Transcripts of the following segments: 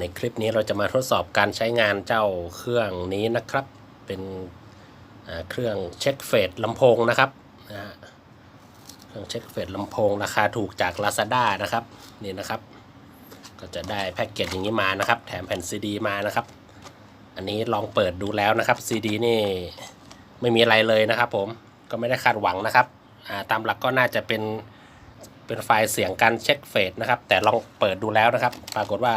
ในคลิปนี้เราจะมาทดสอบการใช้งานเจ้าเครื่องนี้นะครับ เป็นเครื่องเช็คเฟสลำโพงนะครับนะเครื่องเช็คเฟสลำโพงราคาถูกจาก Lazada นะครับนี่นะครับ ก็จะได้แพ็กเกจอย่างนี้มานะครับ แถมแผ่นซีดีมานะครับ อันนี้ลองเปิดดูแล้วนะครับซีดีนี่ไม่มีอะไรเลยนะครับ ผมก็ไม่ได้คาดหวังนะครับตามหลักก็น่าจะเป็นเป็นไฟล์เสียงการเช็คเฟสนะครับ แต่ลองเปิดดูแล้วนะครับ ปรากฏว่า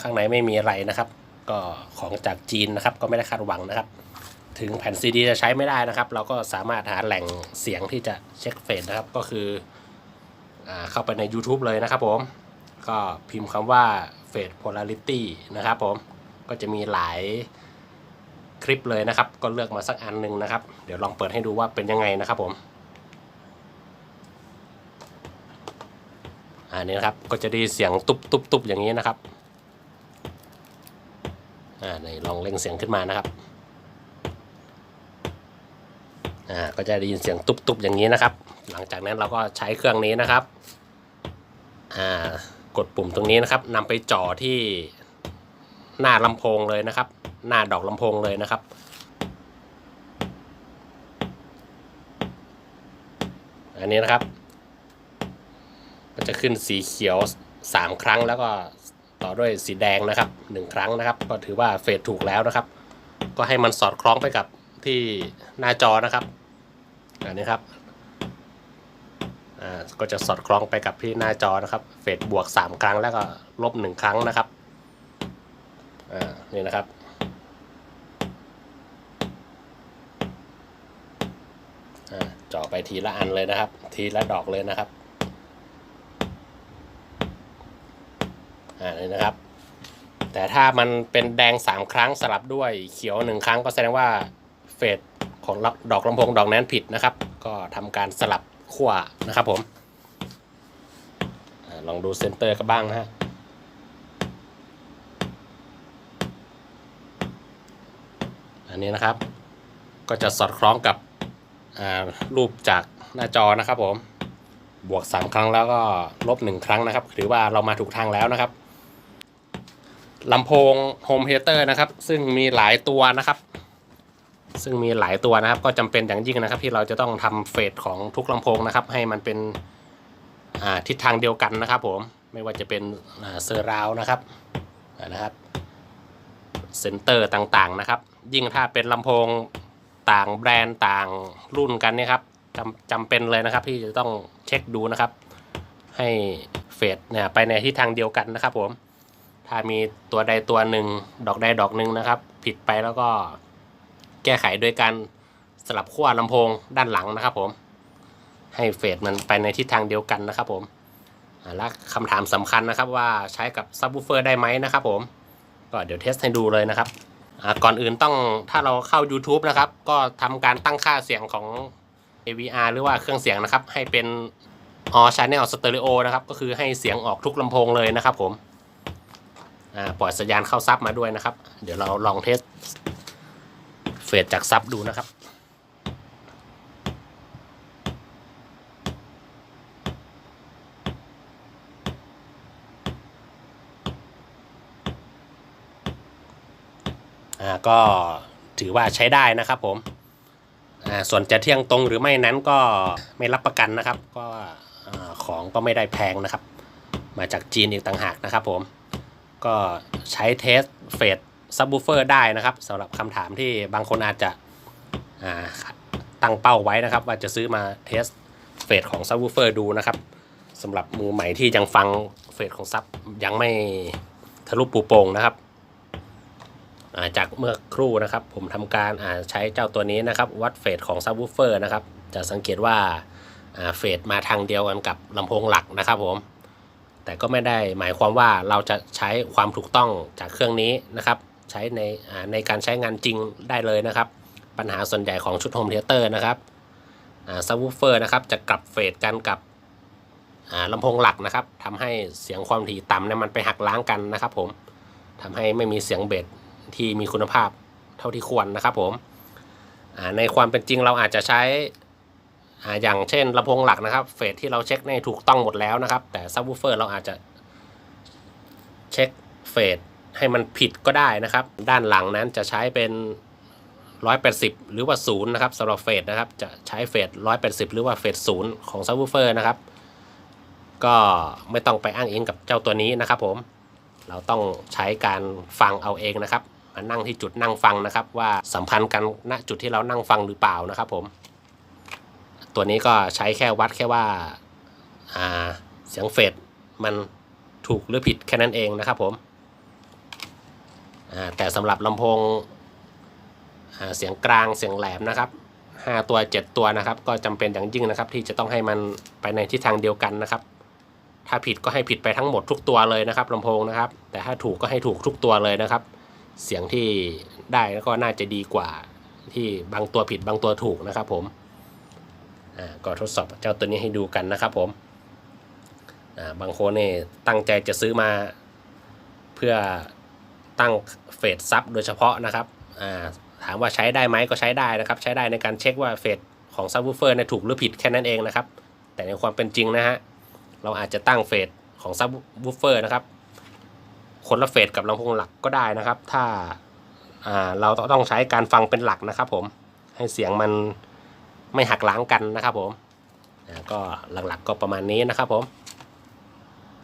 ข้างในไม่มีอะไรนะครับ ก็ของจากจีนนะครับ ก็ไม่ได้คาดหวังนะครับ ถึงแผ่นซีดีจะใช้ไม่ได้นะครับ เราก็สามารถหาแหล่งเสียงที่จะเช็คเฟสนะครับ ก็คืออเข้าไปใน YouTube เลยนะครับผม ก็พิมพ์คำว่า Fade Polarity นะครับผม ก็จะมีหลายคลิปเลยนะครับ ก็เลือกมาสักอันหนึ่งนะครับ เดี๋ยวลองเปิดให้ดูว่าเป็นยังไงนะครับผมอันนี้นะครับก็จะได้เสียงตุบตุบตุบอย่างนี้นะครับ อ่าในลองเล่งเสียงขึ้นมานะครับอ่าก็จะได้ยินเสียงตุบตุบอย่างนี้นะครับ หลังจากนั้นเราก็ใช้เครื่องนี้นะครับอ่ากดปุ่มตรงนี้นะครับนำไปจ่อที่หน้าลำโพงเลยนะครับ หน้าดอกลำโพงเลยนะครับอันนี้นะครับก็จะขึ้นสีเขียว 3 ครั้งแล้วก็ ต่อด้วยสีแดงนะครับ 1 ครั้งนะครับ ก็ถือว่าเฟดถูกแล้วนะครับ ก็ให้มันสอดคล้องไปกับที่หน้าจอนะครับอันนี้ครับอ่าก็จะสอดคล้องไปกับที่หน้าจอนะครับ เฟดบวก 3 ครั้งแล้วก็ลบ 1 ครั้งนะครับอ่านี่นะครับอ่าเจ่อไปทีละอันเลยนะครับ ทีละดอกเลยนะครับ อ่านี่นะครับ แต่ถ้ามันเป็นแดง3ครั้งสลับด้วยเขียว1ครั้งก็แสดงว่าเฟสของดอกลำโพงดอกนั้นผิดนะครับ ก็ทำการสลับขั้วนะครับผมอลองดูเซนเตอร์กันบ้างนะฮะอันนี้นะครับ ก็จะสอดคล้องกับอ่ารูปจากหน้าจอนะครับผม บวก 3 ครั้งแล้วก็ลบ 1 ครั้งนะครับ ถือว่าเรามาถูกทางแล้วนะครับ ลำโพงโฮมเ h เตอร์นะครับ ซึ่งมีหลายตัวนะครับ ซึ่งมีหลายตัวนะครับ ก็จำเป็นอย่างยิ่งนะครับ ที่เราจะต้องทำเฟสของทุกลำโพงนะครับ ให้มันเป็นทิศทางเดียวกันนะครับ ผมไม่ว่าจะเป็นเซอร์ราวนะครับนะครับเซนเตอร์ต่างๆนะครับ ยิ่งถ้าเป็นลำโพงต่างแบรนด์ต่างรุ่นกันเนี่ยครับจำจำเป็นเลยนะครับ ที่จะต้องเช็คดูนะครับ ให้เฟสเนี่ยไปในทิศทางเดียวกันนะครับผม ถ้ามีตัวใดตัวหนึ่ง ดอกใดดอกหนึ่งนะครับ ผิดไปแล้วก็แก้ไขโดยการสลับขั้วลำโพงด้านหลังนะครับ ผม ให้เฟสมันไปในทิศทางเดียวกันนะครับ ผมและคำถามสำคัญนะครับว่าใช้กับซับวูเฟอร์ได้ไหมนะครับ ผมก็เดี๋ยวเทสให้ดูเลยนะครับก่อนอื่นต้องถ้าเราเข้า YouTube นะครับ ก็ทำการตั้งค่าเสียงของ AVR หรือว่าเครื่องเสียงนะครับ ให้เป็น all channel stereo นะครับ ก็คือให้เสียงออกทุกลำโพงเลยนะครับผม ปล่อยสัญญาณเข้าซับมาด้วยนะครับ เดี๋ยวเราลองเทสเฟสจากซับดูนะครับก็ถือว่าใช้ได้นะครับผม ส่วนจะเที่ยงตรงหรือไม่นั้นก็ไม่รับประกันนะครับ ก็ของก็ไม่ได้แพงนะครับ มาจากจีนอีกต่างหากนะครับผม ก็ใช้เทสเฟสซับ w ูเฟอร์ได้นะครับสำหรับคำถามที่บางคนอาจจะตั้งเป้าไว้นะครับ ว่าจะซื้อมาเทสเฟสของซับ w ูเฟอร์ดูนะครับสำหรับมือใหม่ที่ยังฟังเฟสของซับยังไม่ทะลุปูโป่งนะครับาจากเมื่อครู่นะครับ ผมทำการาใช้เจ้าตัวนี้นะครับ วัดเฟสของซับวูเฟอร์นะครับ จะสังเกตว่าอ่าเฟสมาทางเดียวกันกับลำโพงหลักนะครับผม แต่ก็ไม่ได้หมายความว่าเราจะใช้ความถูกต้องจากเครื่องนี้นะครับ ใช้ในในการใช้งานจริงได้เลยนะครับ ปัญหาส่วนใหญ่ของชุดโฮมเทเตอร์นะครับซับวูเฟอร์นะครับจะกลับเฟสกันกับลำโพงหลักนะครับทำให้เสียงความถี่ต่ำเนี่ยมันไปหักล้างกันนะครับ ผมทำให้ไม่มีเสียงเบสที่มีคุณภาพเท่าที่ควรนะครับ ผมในความเป็นจริงเราอาจจะใช้ อ่าอย่างเช่นลำโพงหลักนะครับ เฟสที่เราเช็คในถูกต้องหมดแล้วนะครับ แต่ซับวูเฟอร์เราอาจจะเช็คเฟสให้มันผิดก็ได้นะครับ ด้านหลังนั้นจะใช้เป็น 180 หรือว่า0นะครับสำหรับเฟสนะครับ จะใช้เฟส180 หรือว่าเฟสศูนย์ของซับวูเฟอร์นะครับ ก็ไม่ต้องไปอ้างอิงกับเจ้าตัวนี้นะครับ ผม เราต้องใช้การฟังเอาเองนะครับ มานั่งที่จุดนั่งฟังนะครับ ว่าสัมพันธ์กันณจุดที่เรานั่งฟังหรือเปล่านะครับผม ตัวนี้ก็ใช้แค่วัดแค่ว่าอ่าเสียงเฟดมันถูกหรือผิดแค่นั้นเองนะครับผมแต่สำหรับลำโพงเสียงกลางเสียงแหลมนะครับ5ตัว 7 ตัวนะครับ ก็จำเป็นอย่างยิ่งนะครับ ที่จะต้องให้มันไปในทิศทางเดียวกันนะครับ ถ้าผิดก็ให้ผิดไปทั้งหมดทุกตัวเลยนะครับลำโพงนะครับ แต่ถ้าถูกก็ให้ถูกทุกตัวเลยนะครับ เสียงที่ได้ก็น่าจะดีกว่าที่บางตัวผิดบางตัวถูกนะครับผม ก็ทดสอบเจ้าตัวนี้ให้ดูกันนะครับผมบางคนนี่ตั้งใจจะซื้อมาเพื่อตั้งเฟสซับโดยเฉพาะนะครับถามว่าใช้ได้ไหมก็ใช้ได้นะครับ ใช้ได้ในการเช็คว่าเฟสของซับวูเฟอร์เนี่ยถูกหรือผิดแค่นั้นเองนะครับ แต่ในความเป็นจริงนะฮะเราอาจจะตั้งเฟสของซับวูเฟอร์นะครับคนละเฟสกับลำโพงหลักก็ได้นะครับ ถ้าเราต้องใช้การฟังเป็นหลักนะครับผมให้เสียงมัน ไม่หักล้างกันนะครับผมก็หลักๆก็ประมาณนี้นะครับผม